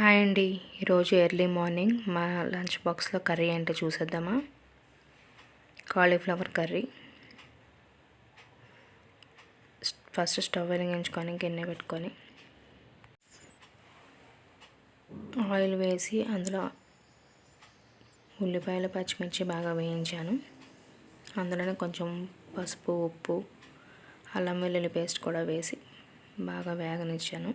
Hi అండి. ఈరోజు early morning మా లంచ్ బాక్స్లో కర్రీ ఏంటో చూసేద్దామా? Cauliflower curry. ఫస్ట్ స్టవ్ వెలిగించుకొని గిన్నె పెట్టుకొని ఆయిల్ వేసి అందులో ఉల్లిపాయలు పచ్చిమిర్చి బాగా వేయించాను. అందులోనే కొంచెం పసుపు ఉప్పు అల్లం వెల్లుల్లి పేస్ట్ కూడా వేసి బాగా వేగనిచ్చాను.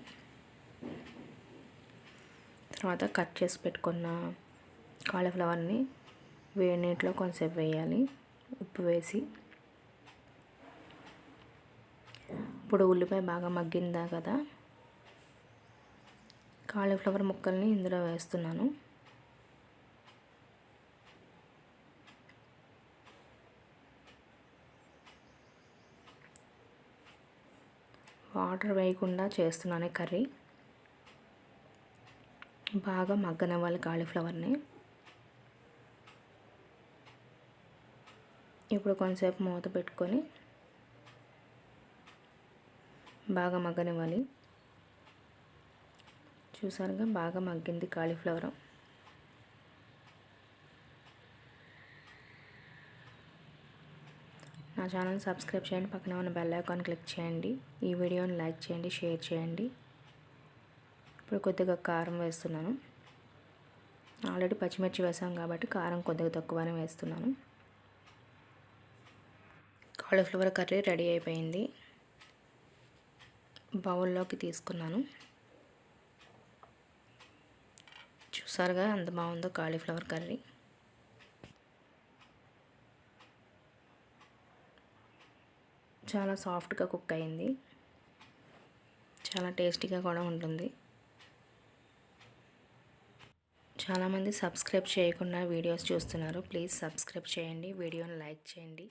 తర్వాత కట్ చేసి పెట్టుకున్న కాలీఫ్లవర్ని వేడి నీటిలో కొంచెంసేపు వేయాలి. ఉప్పు వేసి. ఇప్పుడు ఉల్లిపాయ బాగా మగ్గిందా కదా? కాలీఫ్లవర్ ముక్కల్ని ఇందులో వేస్తున్నాను. వాటర్ వేయకుండా చేస్తున్నాను కర్రీ. బాగా మగ్గనవ్వాలి కాలీఫ్లవర్ని. ఇప్పుడు కొంతసేపు మూత పెట్టుకొని బాగా మగ్గనివ్వాలి. చూసారుగా బాగా మగ్గింది కాలీఫ్లవర్. నా ఛానల్ సబ్స్క్రైబ్ చేయండి పక్కన ఉన్న బెల్ ఐకాన్ క్లిక్ చేయండి. ఈ వీడియోని లైక్ చేయండి షేర్ చేయండి. ఇప్పుడు కొద్దిగా కారం వేస్తున్నాను. ఆల్రెడీ పచ్చిమిర్చి వేసాం కాబట్టి కారం కొద్దిగా తక్కువనే వేస్తున్నాను. కాలీఫ్లవర్ కర్రీ రెడీ అయిపోయింది. బౌల్లోకి తీసుకున్నాను. చూసారుగా అంత బాగుందో కాలీఫ్లవర్ కర్రీ. చాలా సాఫ్ట్గా కుక్ అయింది. చాలా టేస్టీగా కూడా ఉంటుంది. చాలామంది సబ్స్క్రైబ్ చేయకుండా వీడియోస్ చూస్తున్నారు. ప్లీజ్ సబ్స్క్రైబ్ చేయండి. వీడియోని లైక్ చేయండి.